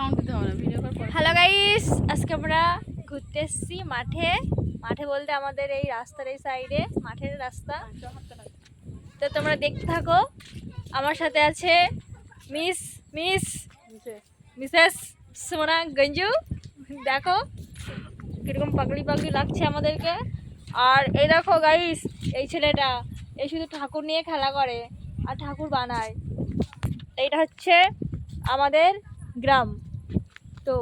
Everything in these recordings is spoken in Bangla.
হ্যালো গাইস আজকে আমরা ঘুরতে এসেছি মাঠে। মাঠে বলতে আমাদের এই রাস্তার এই সাইডে মাঠের রাস্তা। তো তোমরা দেখতে থাকো। আমার সাথে আছে মিস মিস মিসেস। সোনা গঞ্জু। দেখো কীরকম পাগড়ি পাগড়ি লাগছে আমাদেরকে। আর এই দেখো গাইস এই ছেলেটা এই শুধু ঠাকুর নিয়ে খেলা করে আর ঠাকুর বানায়। এইটা হচ্ছে আমাদের গ্রাম। তো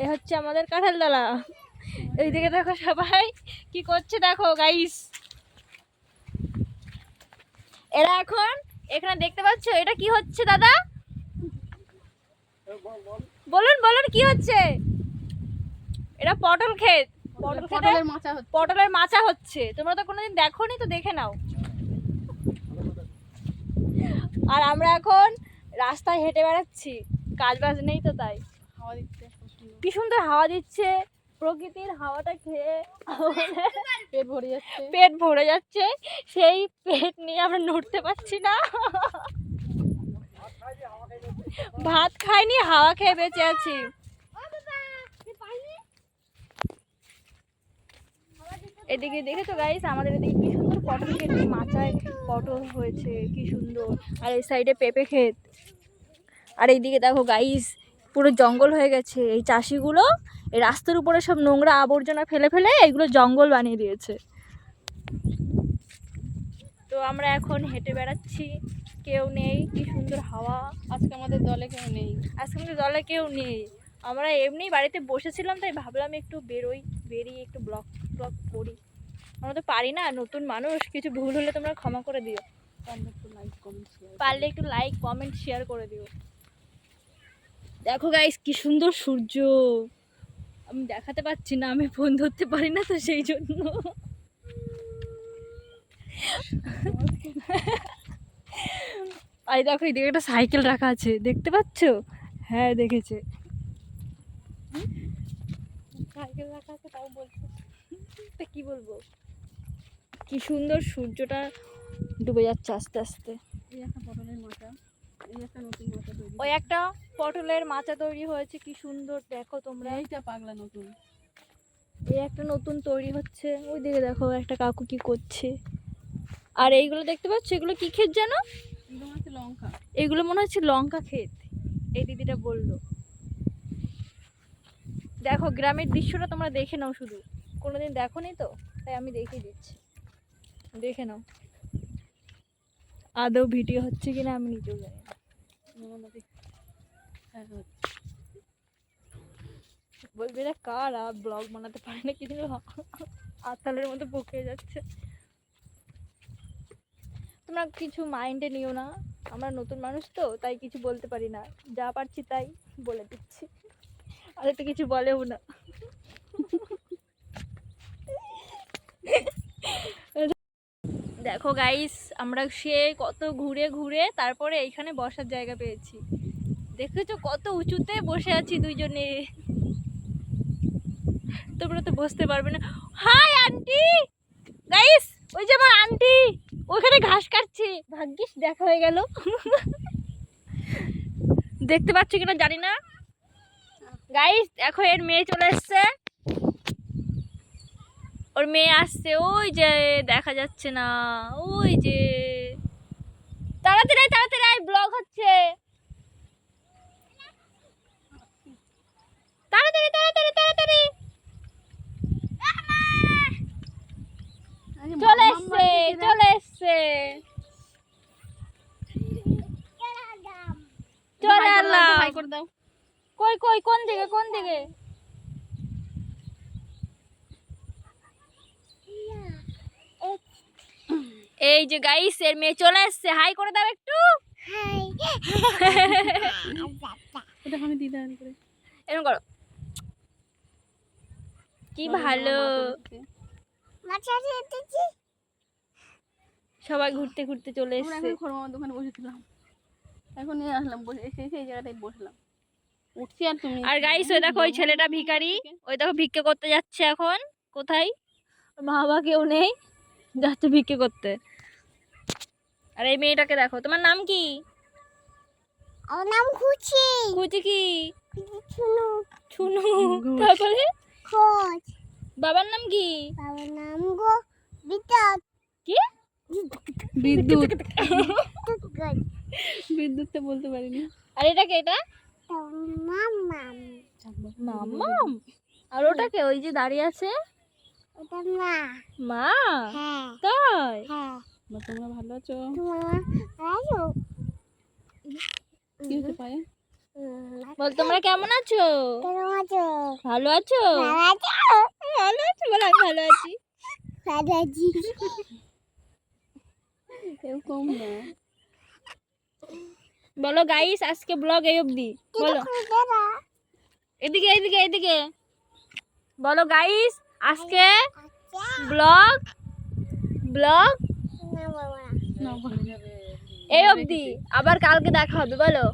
এই হচ্ছে আমাদের কাঁঠালতলা। এইদিকে দেখো সবাই কি করছে দেখো গাইস এরা এখন এখানে দেখতে পাচ্ছ এটা কি হচ্ছে দাদা? বলুন বলুন কি হচ্ছে? এটা পটল ক্ষেত। পটল ক্ষেতে পটলের মাচা হচ্ছে। পটলের মাচা হচ্ছে। তোমরা তো কোনোদিন দেখোনি তো দেখে নাও। আর আমরা এখন রাস্তায় হেঁটে বেড়াচ্ছি কাজ বাজ নেই তো তাই। হাওয়া দিচ্ছে কি সুন্দর হাওয়া দিচ্ছে প্রকৃতির হাওয়াটা খেয়ে পেট ভরে যাচ্ছে। পেট ভরে যাচ্ছে সেই পেট নিয়ে আমরা নড়তে পারছি না। ভাত খাইনি হাওয়া খেয়ে বেঁচে আছি। এদিকে দেখেছ গাইস আমাদের এদিকে কি সুন্দর পটল ক্ষেত মাচায় পটল হয়েছে কি সুন্দর। আর এই সাইডে পেঁপে ক্ষেত। আর এইদিকে দেখো গাইস পুরো জঙ্গল হয়ে গেছে। এই চাষিগুলো এই রাস্তার উপরে সব নোংরা আবর্জনা ফেলে ফেলে এগুলো জঙ্গল বানিয়ে দিয়েছে। তো আমরা এখন হেঁটে বেড়াচ্ছি। কেউ নেই কি সুন্দর হাওয়া। আজকে আমাদের দলে কেউ নেই। আজকে আমাদের দলে কেউ নেই। আমরা এমনি বাড়িতে বসেছিলাম তাই ভাবলাম একটু বেরোই বেরিয়ে একটু ব্লগ ব্লগ করি। আমরা তো পারি না, নতুন মানুষ, কিছু ভুল হলে তোমরা ক্ষমা করে দিও। পারলে একটু লাইক কমেন্ট শেয়ার করে দিও। দেখো গাইস কি সুন্দর সূর্য। আমি দেখাতে পাচ্ছি না, আমি ফোন ধরতে পারি না তো সেই জন্য। আর দেখো, এদিকে একটা সাইকেল রাখা আছে, দেখতে পাচ্ছ? হ্যাঁ দেখেছে। সাইকেল রাখা তা কি বলব? কি সুন্দর সূর্যটা ডুবে যাচ্ছে আস্তে আস্তে। এই একটা পটলের মাচা এই একটা নতুন মাচা ওই একটা পটলের মাচা তৈরি হয়েছে কি সুন্দর দেখো তোমরা। এইটা পাগলা নতুন। এই একটা নতুন তৈরি হচ্ছে ওই দিকে দেখো একটা কাকু কি করছে। আর এইগুলো দেখতে পাচ্ছ? এগুলো কি ক্ষেত জানো? লঙ্কা। এগুলো মনে হচ্ছে লঙ্কা ক্ষেত এই দিদিটা বলল। দেখো গ্রামের দৃশ্যটা তোমরা দেখে নাও শুধু। কোনোদিন দেখো নি তো? তাই আমি দেখিয়ে দিচ্ছি। দেখে নাও। আদৌ ভিডিও হচ্ছে কিনা আমি নিজেও জানি না। বলবি এটা কার আর ব্লগ বানাতে পারে না কিছু আতালের মতো বকে যাচ্ছে। তোমরা কিছু মাইন্ডে নিও না। আমরা নতুন মানুষ তো, তাই কিছু বলতে পারি না। যা পারছি তাই বলে দিচ্ছি। আর তো কিছু বলেও না। দেখো গাইস আমরা সে কত ঘুরে ঘুরে তারপরে এইখানে বসার জায়গা পেয়েছি। দেখেছ কত উঁচুতে বসে আছি দুইজনে। তোমরা তো বসতে পারবে না। High, aunty! গাইস ওই যে আমার আন্টি, ওখানে ঘাস কাটছে। ভাগ্যিস, দেখা হয়ে গেল। দেখতে পাচ্ছ কিনা জানি না। গাইস দেখো, এর মেয়ে চলে এসছে। ওর মেয়ে আসছে ওই যে দেখা যাচ্ছে না ওই যে। তাড়াতাড়ি তাড়াতাড়ি ব্লগ হচ্ছে। তাড়াতাড়ি তাড়াতাড়ি তাড়াতাড়ি। চলে এসছে চলে এসছে। চলে দাও। কই কই কোন দিকে কোন দিকে? এই যে গাইস এর মেয়ে চলে এসছে হাই করে দাও একটু। এরকম করো। কি ভালো। সবাই ঘুরতে ঘুরতে চলে আমরা এসছে। দোকানে বসেছিলাম। এখন এই আসলাম বসে এসে সেই জায়গাটায় বসলাম। উঠছি আর তুমি আর গাইস ওই দেখো ওই ছেলেটা ভিখারি। ওই দেখো ভিক্ষে করতে যাচ্ছে এখন। কোথায়? মা বাবা কেউ নেই। যাচ্ছে ভিক্ষে করতে। আর এই মেয়েটাকে দেখো। তোমার নাম কি? আমার নাম খুশি কুচি কি? শুনো ছুনু। তারপরে? খোঁজ বাবার নাম কি? বাবার নাম গো বিদ্যুৎ। কি? বিদ্যুৎ। টুকট বিদ্যুৎটা বলতে পারিনি। আর এটা কে এটা? মামাম। মাম্মাম আর ওটা কে? ওই যে দাঁড়িয়ে আছে? ওটা মা। মা? হ্যাঁ। তাই? হ্যাঁ। তোমরা ভালো আছো? কি বল তোমরা কেমন আছো? কেমন আছো? ভালো আছো? ভালো আছো? ভালো আছো বল আমি ভালো আছি। ভালো আছি। এরকম না। বলো গাইস আজকে ব্লগ এই অবধি। বলো। এদিকে এদিকে এদিকে। বলো গাইস আজকে আচ্ছা। ব্লগ ব্লগ না ভালো এই অবধি আবার কালকে দেখা হবে বলো।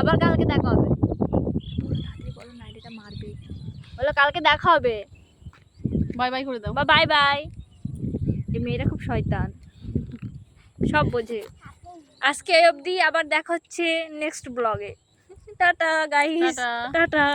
আবার কালকে দেখা হবে। বলো না মারবে বলো কালকে দেখা হবে। বাই বাই করে দাও। বা বাই বাই। এই মেয়েরা খুব শয়তান। সব বোঝে। আজকে এই অবধি আবার দেখা হচ্ছে নেক্সট ব্লগে টাটা গাইস। টাটা।